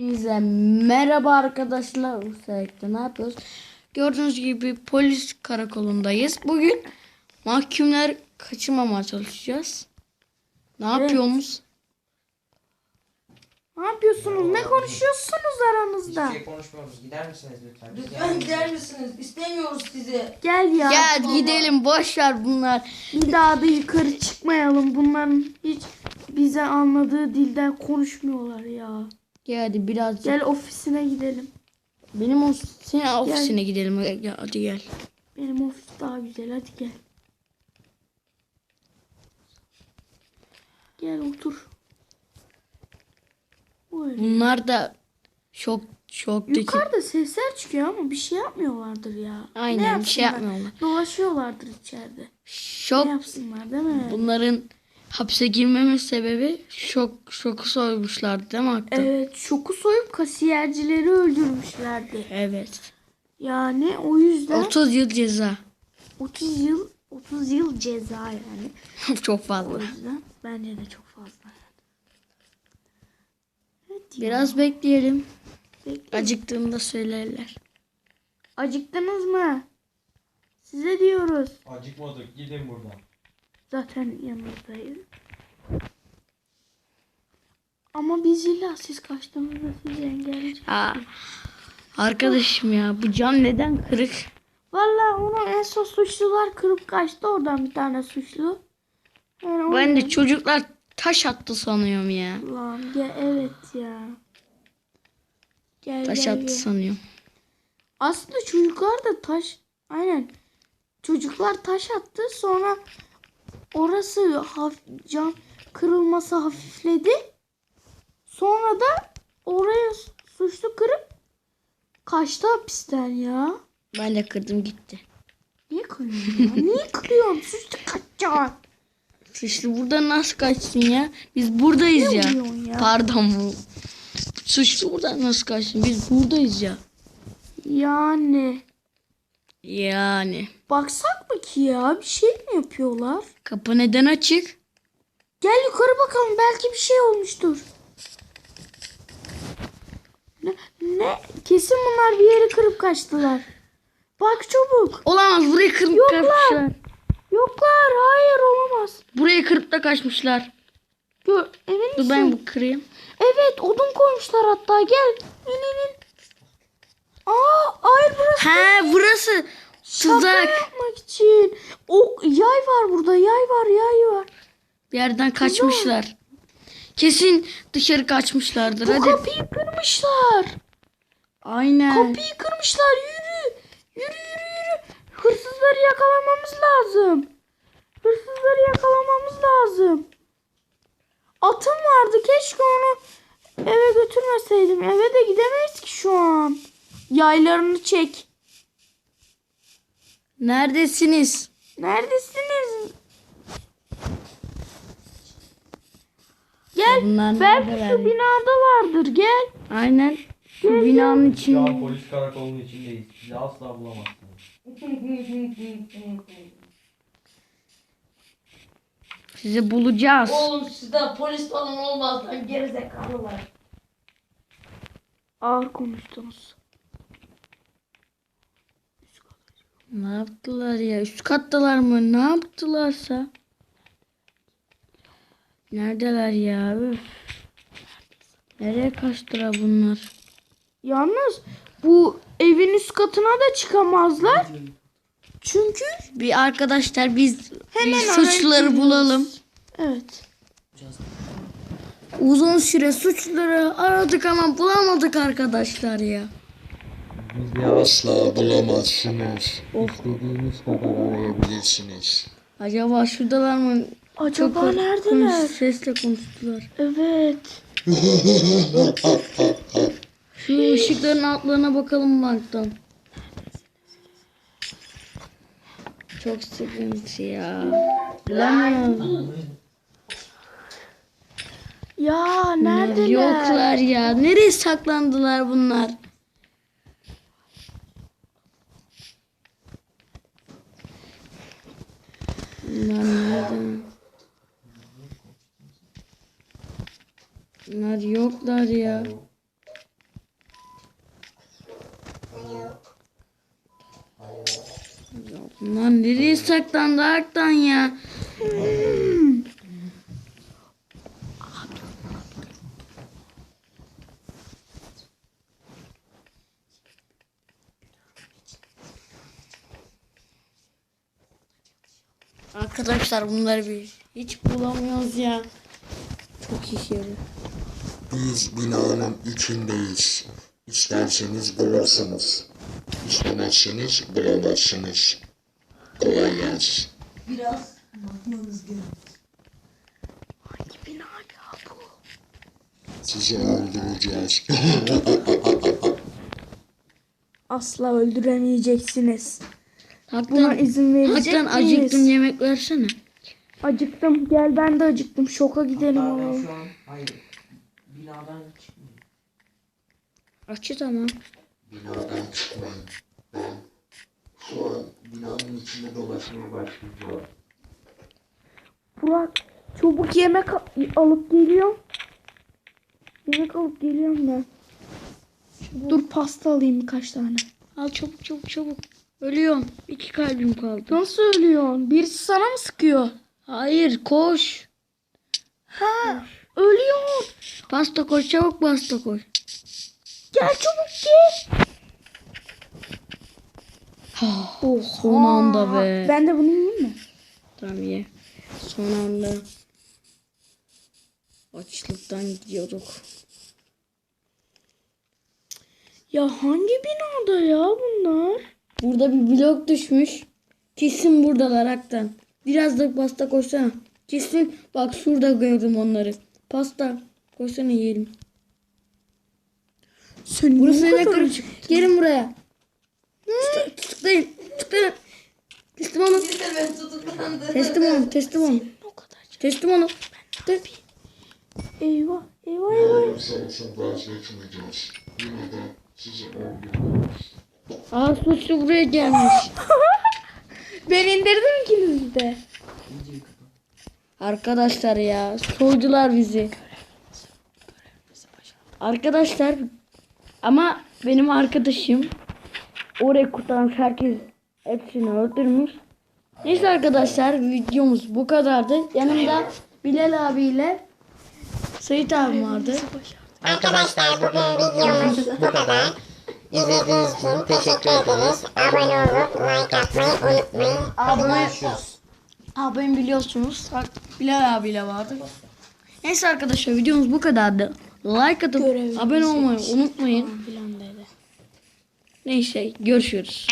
Hepinize merhaba arkadaşlar. Özellikle ne yapıyoruz? Gördüğünüz gibi polis karakolundayız. Bugün mahkumlar kaçırmamaya çalışacağız. Ne yapıyoruz? Ne yapıyorsunuz? Ne konuşuyorsunuz aranızda? Hiçbir şey konuşmuyoruz. Gider misiniz lütfen? Biz Lütfen yani- gider misiniz? İstemiyoruz sizi. Gel ya. Gel gidelim boş ver bunlar. Bir daha da yukarı çıkmayalım. Bunların hiç bize anladığı dilden konuşmuyorlar ya. Gel hadi biraz. Gel ofisine gidelim. Benim ofis, senin ofisine gidelim. Gel, hadi gel. Benim ofis daha güzel. Hadi gel. Gel otur. Böyle. Bunlar da şok şoktaki. Yukarıda sesler çıkıyor ama bir şey yapmıyorlardır ya. Aynen, bir şey yapmıyorlar. Dolaşıyorlardır içeride. Şok Ne yapsınlar değil mi? bunların hapse girmeme sebebi şok şoku soymuşlardı değil mi Hakkı? Evet, şoku soyup kasiyercileri öldürmüşlerdi. Evet. Yani o yüzden 30 yıl ceza. 30 yıl 30 yıl ceza yani. Çok O fazla. yüzden bence de çok fazla. Evet ya, Biraz bekleyelim. bekle. Acıktığında söylerler. Acıktınız mı? Size diyoruz. Acıkmadık gidin buradan. Zaten yanınızdayız. Ama biz illa siz kaçtığınızda sizi engelleyeceğiz. Aa, arkadaşım ya bu cam neden kırık? Valla onu en son suçlular kırıp kaçtı oradan bir tane suçlu. Yani Ben de çocuklar taş attı sanıyorum ya. Lan gel evet ya. Gel Taş gel, attı gel. sanıyorum. Aslında çocuklar da taş aynen. Çocuklar taş attı sonra orası haf, cam kırılması hafifledi. Sonra da oraya suçlu kırıp kaçtı hapisten ya. Ben de kırdım gitti. Niye kırıyorsun ya? Niye kırıyorsun? Suçlu kaçacak. Suçlu burada nasıl kaçsın ya? Biz buradayız Ne ya. ya? Pardon bu. Suçlu buradan nasıl kaçsın? Biz buradayız ya. Yani Yani. baksak mı ki ya? Bir şey mi yapıyorlar? Kapı neden açık? Gel yukarı bakalım belki bir şey olmuştur. Ne, ne? Kesin bunlar bir yeri kırıp kaçtılar. Bak çabuk. Olamaz burayı kırıp Yok kaçmışlar. Yoklar hayır olamaz. Burayı kırıp da kaçmışlar. Gör, emin misin? Dur ben bu kırayım. Evet odun koymuşlar hatta gel. İn in in. Aa hayır burası He burası şaka tuzak. yapmak için. O yay var burada yay var yay var. Bir yerden kaçmışlar. Kesin dışarı kaçmışlardır. Bu Hadi. kapıyı kırmışlar. Aynen. Kapıyı kırmışlar. Yürü. Yürü yürü yürü. Hırsızları yakalamamız lazım. Hırsızları yakalamamız lazım. Atım vardı. Keşke onu eve götürmeseydim. Eve de gidemeyiz ki şu an. Yaylarını çek. Neredesiniz? Neredesiniz? Gel. Bunlar Belki şu binada vardır. Gel. Aynen. Şu binanın Şu an içinde. polis karakolunun içindeyiz. Bizi asla bulamazsınız. Sizi bulacağız. Oğlum sizde polis falan olmaz lan gerizekalılar. Ağır konuştunuz. Ne yaptılar ya? Üst kattalar mı? Ne yaptılarsa? Neredeler ya? Nereye kaçtılar bunlar? Yalnız bu evin üst katına da çıkamazlar. Çünkü Bir arkadaşlar biz, Hemen suçluları buluyoruz. bulalım. evet. Uzun süre suçluları aradık ama bulamadık arkadaşlar ya. Bizi asla bulamazsınız. İstediğiniz kadar arayabilirsiniz. Acaba şuradalar mı? Acaba Çok neredeler? konuş- sesle konuştular. Evet. Şu ışıkların altlarına bakalım banktan. Çok sıkıntı ya. Bulamıyorum. Ya neredeler? Yoklar ya. Nereye saklandılar bunlar? Bunlar nerede? Bunlar yoklar ya. Bunlar nereye saklandı Aktan ya? Arkadaşlar bunları bir hiç bulamıyoruz ya. Çok iş yeri. Biz binanın içindeyiz. İsterseniz bulursunuz. İstemezseniz bulamazsınız. Kolay gelsin. Biraz bakmanız gerek. Sizi öldüreceğiz. Asla öldüremeyeceksiniz. Buna Haktan, izin verecek haktan miyiz? acıktım yemek versene. Acıktım. Gel ben de acıktım. Şoka gidelim Hatta ben oğlum. şu an hayır binadan çıkmıyorum. Açı tamam. Binadan çıkmayın. Ben şu an binanın içinde dolaşmaya başlayacağım. Burak çabuk yemek al- alıp geliyorum. Yemek alıp geliyorum ben. Dur pasta alayım birkaç tane. Al çabuk çabuk çabuk. Ölüyorum. İki kalbim kaldı. Nasıl ölüyorsun? Birisi sana mı sıkıyor? Hayır koş. Ha, ölüyor. Pasta koş çabuk pasta koş. Gel çabuk gel. Oha. Son anda be. Ben de bunu yiyeyim mi? Tamam ye. Son anda. Açlıktan gidiyorduk. Ya hangi binada ya bunlar? Burada bir blok düşmüş. Kesin buradalar haktan. Biraz da pasta koysana. Kesin bak şurada gördüm onları. Pasta koysana yiyelim. Senin Burası ne kadar- karışık. Gelin buraya. Tutuklayın. Tutuklayın. Teslim olun. Ben. Teslim olun. Teslim olun. Teslim olun. Dur. Eyvah eyvah eyvah. Olursa olsun vazgeçmeyeceğiz. Yine de sizi öldüreceğiz. Aa suçlu buraya gelmiş. Ben indirdim ikinizi de. Arkadaşlar ya soydular bizi. Arkadaşlar ama benim arkadaşım orayı kurtarmış herkes hepsini öldürmüş. Neyse arkadaşlar videomuz bu kadardı. Yanımda Bilal abiyle Sait abim vardı. Arkadaşlar bugün videomuz bu kadar. İzlediğiniz için teşekkür ederiz. Abone olup like atmayı unutmayın. Abone, abim biliyorsunuz. Bilal abiyle vardı. Neyse arkadaşlar videomuz bu kadardı. Like atıp abone olmayı unutmayın. Neyse görüşürüz.